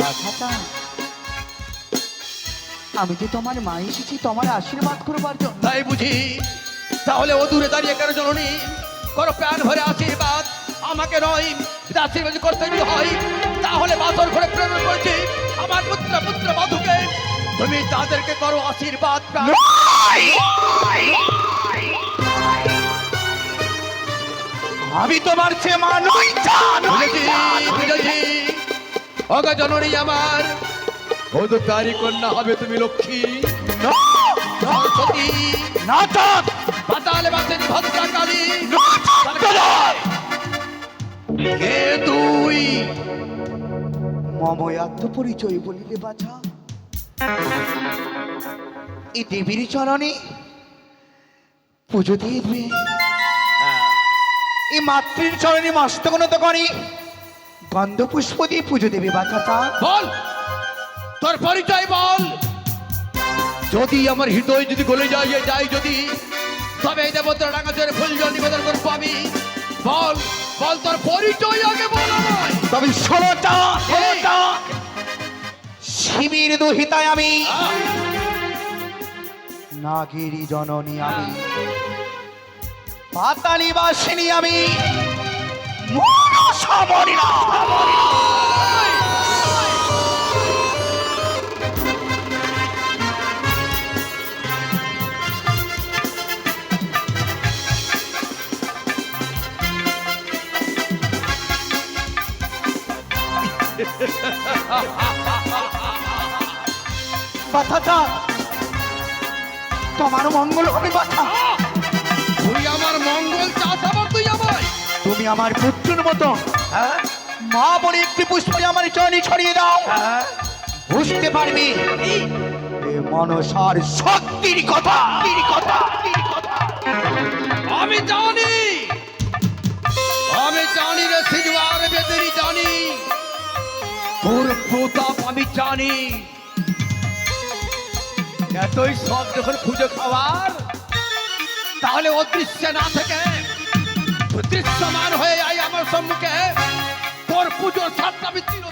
বাছাটা আমি যে তোমার মা এসেছি তোমার আশীর্বাদ করবার জন্য। তাই বুঝি? তাহলে ও দূরে দাঁড়িয়ে কেন জননী করো প্রাণ ভরে আশীর্বাদ। আমাকে নয় আশীর্বাদ করতে যদি হয় তাহলে বাসর ঘরে প্রেরণ করেছি আমার পুত্র পুত্র বধুকে। তুমি তাদেরকে করো আশীর্বাদ আমি তোমার চেয়ে মা নই বুঝেছি বুঝেছি। অগা জননী আমার। অধিকারী কন্যা হবে তুমি লক্ষ্মী। সরস্বতী নাটক পাতালে বাসের ভদ্রাকালী। কে তুই? মম আত্মপরিচয় বলিলে বাছা। এই দেবীর চরণে পুজো দিয়ে দিবে। এই মাতৃর চরণে মস্তকনত করি। গন্ধ পুষ্প দিয়ে পুজো দেবে বাছাটা বল। তোর পরিচয় বল। যদি আমার হৃদয় যদি গলে যায় যাই যদি তবে এই দেবতার ডাঙা চরে ফুল জল নিবেদন করে পাবি বল বল তোর পরিচয় আগে বল তবে ষোলোটা ষোলোটা। শিবির দুহিতায় আমি। নাগিরি জননী আমি। পাতালি বাসিনী আমি। মনসামণি না। তোমার মঙ্গল হবে আহ, তুই আমার মঙ্গল চাষ তুমি আমার পুত্রের মতো। হ্যাঁ? মা বলে একটি পুষ্প আমার চরণে ছড়িয়ে দাও। বুঝতে পারবি? মনসার শক্তির কথা। কথা আমি জানি। আমি জানি রে সিজওয়ার বেদরি জানি। তোর প্রতাপ আমি জানি। এতই সব যখন খুঁজে খাওয়ার তাহলে অদৃশ্য না থেকে দৃশ্যমান হয়ে আই আমার সম্মুখে। তোর পুজোর সাতটা আমি দেবো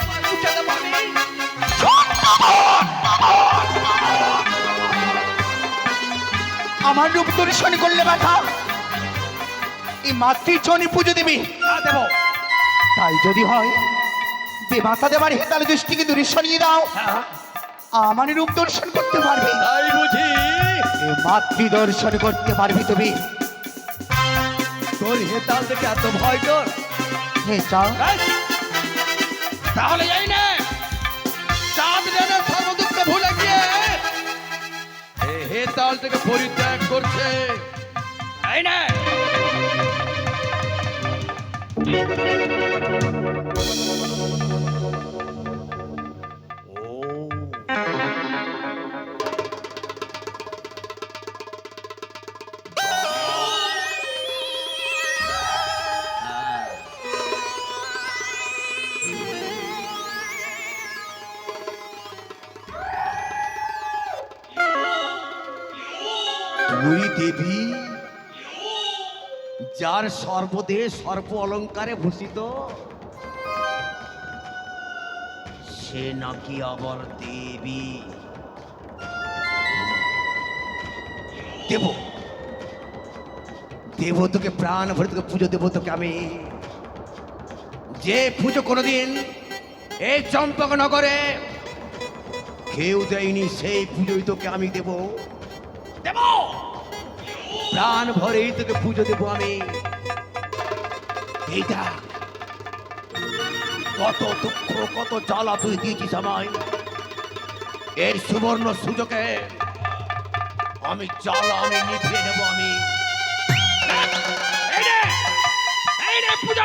আমার রূপ দর্শন করলে ব্যথা। এই মাতৃচরণে পুজো দিবি না দেবো। তাই যদি হয় দেবাতা দেবার হেতালে দৃষ্টিকে দূরে সরিয়ে দাও আমার রূপ দর্শন করতে পারবি। তাই বুঝি। মাতৃ দর্শন করতে পারবি তুমি। তোর হেতাল থেকে এত ভয় তোর তাহলে যাই না। চাঁদ যেন সর্বদুঃখ ভুলে গিয়ে এ হে তালটাকে পরিত্যাগ করছে। এই নে। দেবী, যার সর্বদেশ সর্ব অলঙ্কারে ভূষিত, সে নাকি আবার দেবী। দেব দেব তোকে প্রাণ ভরে তোকে পুজো দেব তোকে আমি। যে পুজো কোনোদিন এই চম্পক নগরে কেউ দেয়নি, সেই পুজোই তোকে আমি দেব। দেব! প্রাণ ভরেই তোকে পুজো দেবো আমি। এইটা কত দুঃখ, কত জ্বালা তুই দিয়েছিস আমায়। এর সুবর্ণ সুযোগে আমি জ্বালা আমি নিভিয়ে নেব আমি। পূজা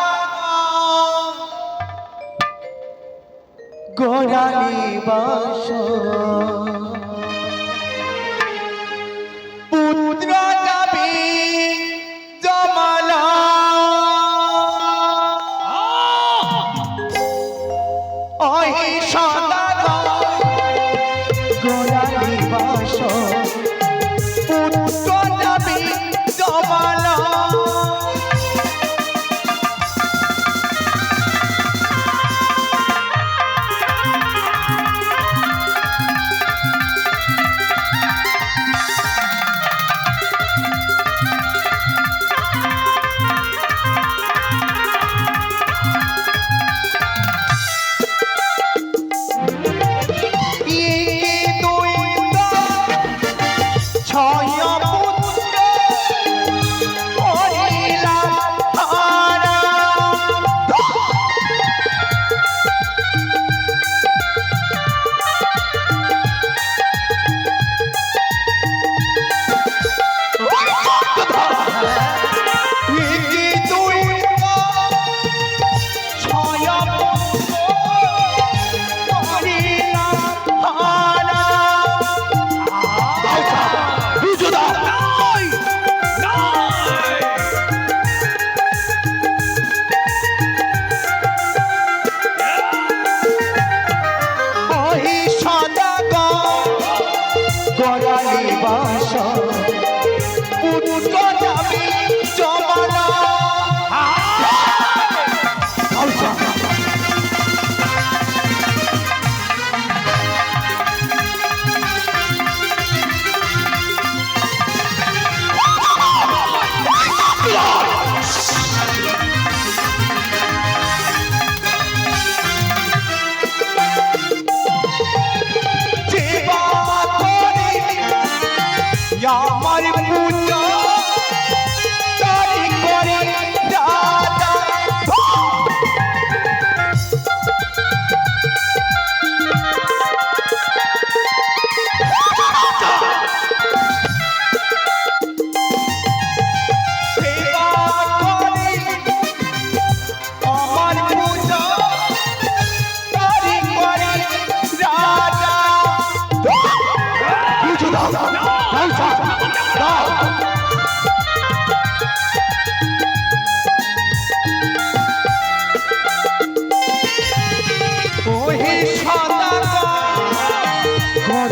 গোড়ালি বাসা।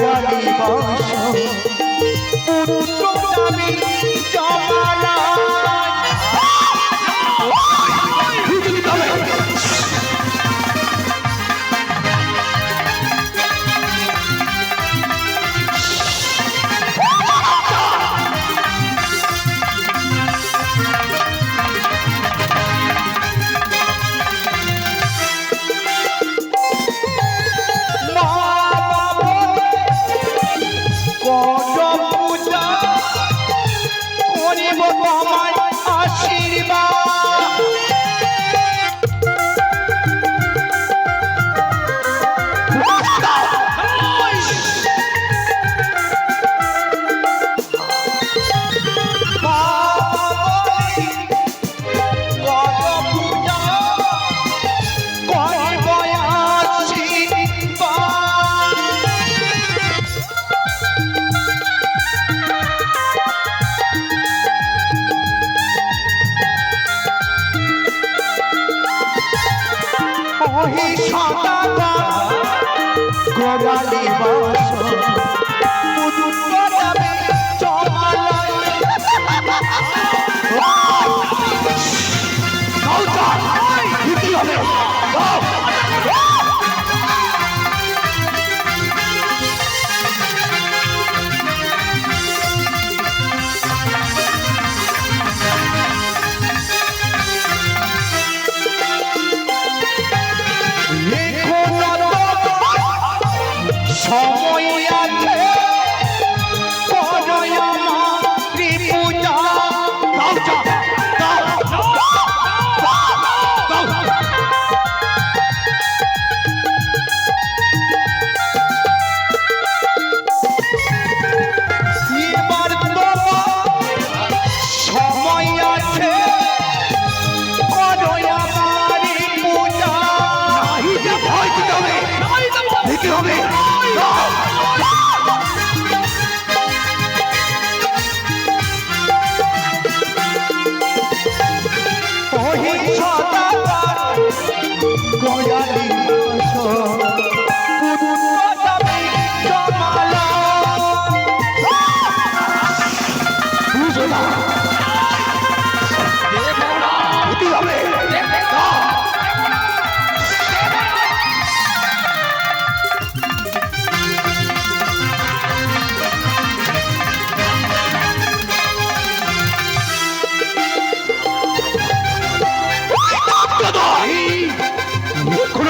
জমালি বস পুত্র দাবি জমালা বাবা ওহি সদা গোড়ালি বাস Oh!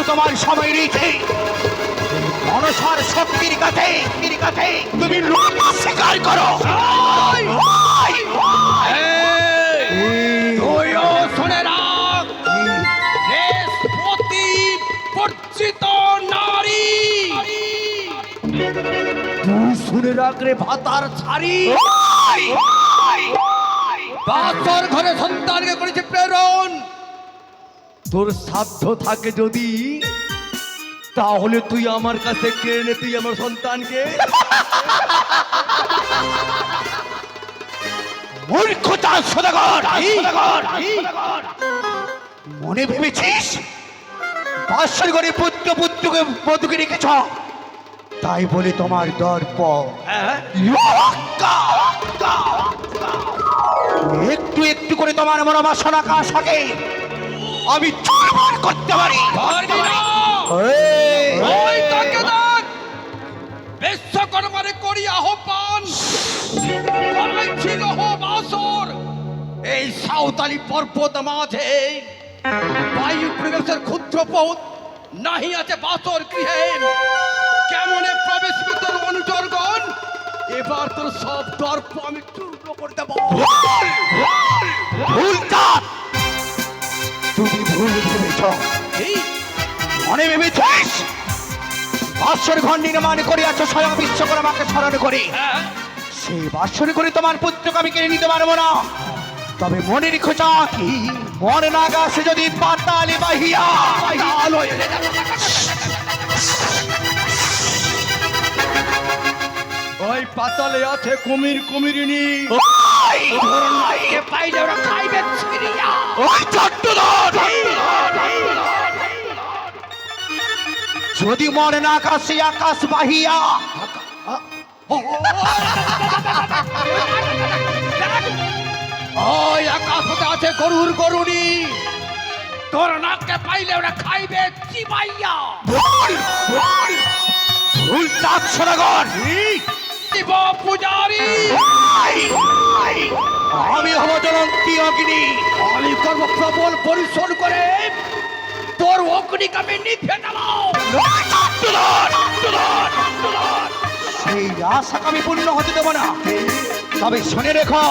তোমার সময় রয়েছে। মনসার শক্তির কাছে কাছে তুমি স্বীকার করো। শুনে রাখ। দেশপতি পরিচিত নারী। তুই শুনে রাখ রে ভাতার ছাড়ি। বাচ্চার ঘরে সন্তানকে করেছে প্রেরণ। তোর সাধ্য থাকে যদি তাহলে তুই আমার কাছে কেড়ে নে তুই আমার সন্তানকে। মূর্খতা সদাগর মনে ভেবেছিস? বাসর করে পুত্র পুত্রকে বধুকে রেখেছ? তাই বলে তোমার দর্প লক্কা! একটু একটু করে তোমার মনে মনোবাসনা কাশাকে আমি চুরমার করতে পারি। বিশ্বকর্মারে করি আহ্বান। ছিল বাসর এই সাঁওতালি পর্বত মাঝে। বায়ু প্রবেশের ক্ষুদ্র পথ নাহি আছে বাসর গৃহে। কেমনে প্রবেশ তোর অনুচরগণ? এবার তোর সব দর্প আমি চূর্ণ করে দেবো। ভুল ভুল এই মনে ভেবেছিস? বাসর ঘর নির্মাণ করিয়াছ স্বয়ং বিশ্বকর্মাকে স্মরণ করে। হ্যাঁ। সেই বাসর করে তোমার পুত্রকে আমি কেড়ে নিতে পারব না। তবে মনে রেখো চাঁদ মন নাগাছে যদি পাতালে বাহিয়া। ওই পাতালে আছে কুমির কুমিরিনী। ওই! কে পাইলে ওরা খাইবে ছিড়িয়া। ওই চট্টধর! যদি মনে না আকাশে আকাশ বাহিয়া। ওই আকাশতে আছে গরুর গরুনি। তোর নাককে পাইলে ওরা খাইবে চিবাইয়া। ভুল! ভুল! ভুল চাঁদ সদাগর শিব পূজারি। আমি হব জ্বলন্তি অগ্নি। আমি কর্ম প্রবল পরিশ্রম করে তোর অগ্নিকে আমি নিভে সেই আশাকে আমি পূর্ণ হতে দেবো না। তবে শুনে রেখো।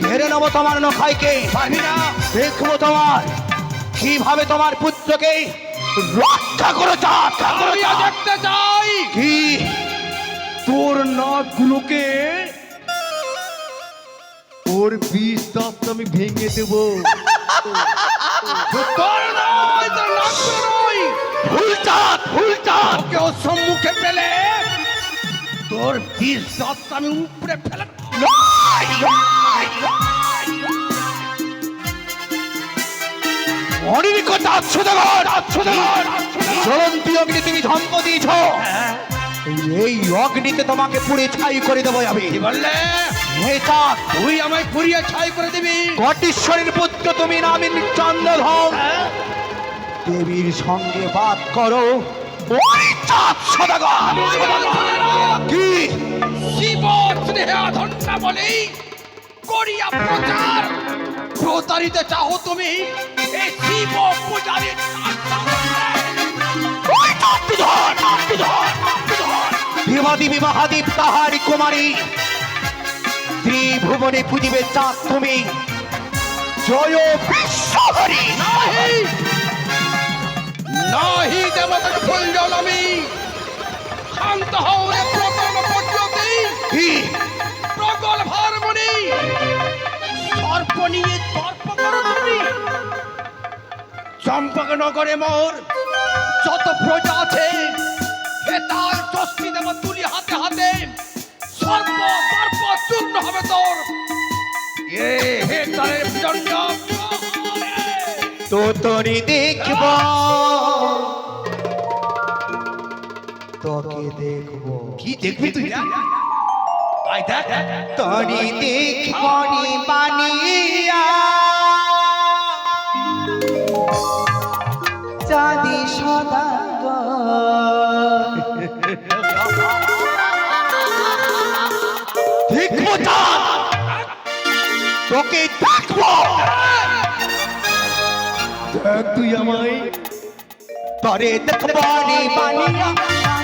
ঘেরে নেব তোমার নখাইকে। পারবি না? দেখব তোমার কীভাবে তোমার পুত্রকে রক্ষা করো দেখতে চাই। কি? তোর নাকগুলোকে ওর বিষ দাঁত আমি ভেঙে দেবো। তোর তোর ওকে ওর সম্মুখে পেলে বিষ দাঁত আমি উপরে ফেলে আচ্ছুতগর আচ্ছুতগর জ্বলন্তি অগ্নি তুমি ধম্ম দিয়েছ। এই অগ্নিতে তোমাকে পুড়ে ছাই করে দেবো আমি। বললে? চাঁদ তুই আমায় পুড়িয়ে ছাই করে দিবি। কটেশ্বরের পুত্র তুমি নামিন চন্দ্রধম দেবীর সঙ্গে বাদ করো। ওই চাঁদ সদাগর! কি? শিব স্নেহে বলেই করিয়া প্রচার। প্রতারিত চাও তুমি এই শিব পূজারীর ওই তাহারি কুমারী। ত্রিভুবনে পুজিবে চাঁদ তুমি। জয় বিশ্বহরি! নাহি! নাহি দেবতা ফুল জল আমি। শান্ত হও রে প্রথম পর্যতে কি? প্রগল ভারমণি সর্প নিয়ে তর্প করো তুমি। চম্পকনগরে মোর। যত প্রজা আছে হে তার দশটি দেব তুলি হাতে হাতে। সর্প সর্প চূর্ণ হবে তোর। এ হে তারের দণ্ড তো তোরি দেখব। তোকে দেখব। কি দেখবি তুই? আই দেখ। তরি দেখবনি বানিয়া। চাঁদি সদা দেখব তোকে দেখব। দেখ তুই আমায়। তরে দেখবনি বানিয়া।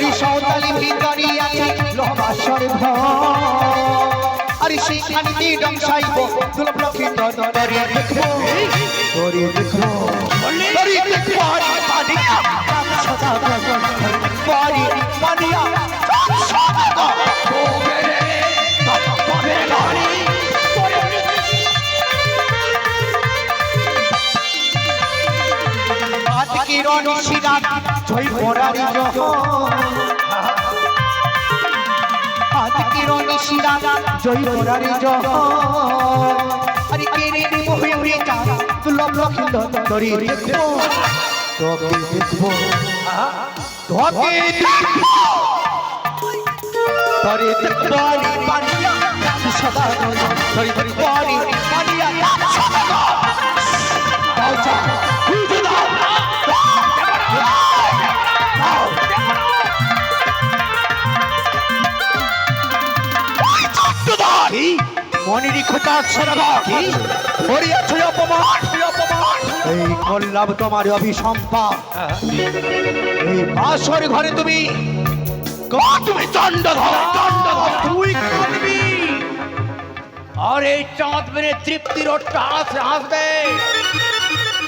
আরে সাঁওতালি ভিতরে আছে লোহাসার ঘর আরে সেইখানে ডং সাইব দুলভ লক্ষ্মী দরে দেখব দরে দেখব দরে দেখব আরে পানিয়া সদা পানি পানিয়া আজকে রনিশিরা জয় পড়ারি জহ আজকে রনিশিরা জয় পড়ারি জহ আরে কে রে মোহে উড়ে যা তুলব লখিন্দ তরি দেখব তোকে দেখব তোকে দেখব তরি দেখব রে পানিয়া সদা তরি দেখব রে পানিয়া সরবা হরিয়াছ অপমান এই তোমার অভিসম্পা এই বাসর ঘরে তুমি তুমি দণ্ড তুই কাঁদবি আর এই চাঁদ মেরে তৃপ্তির ওটা হাসবে হাসবে।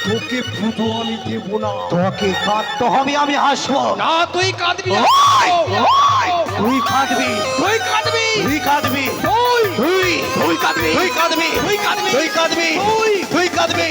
তোকে ফুটো আমি দেবো না। তোকে কাঁদতে হবে আমি হাসবো। না তুই কাঁদবি তুই কাঁদবি। তুই কাঁদবি। তুই কাঁদবি। হুই কাদমি হুই কাদমি হুই কাদমি হুই কাদমি হুই কাদমি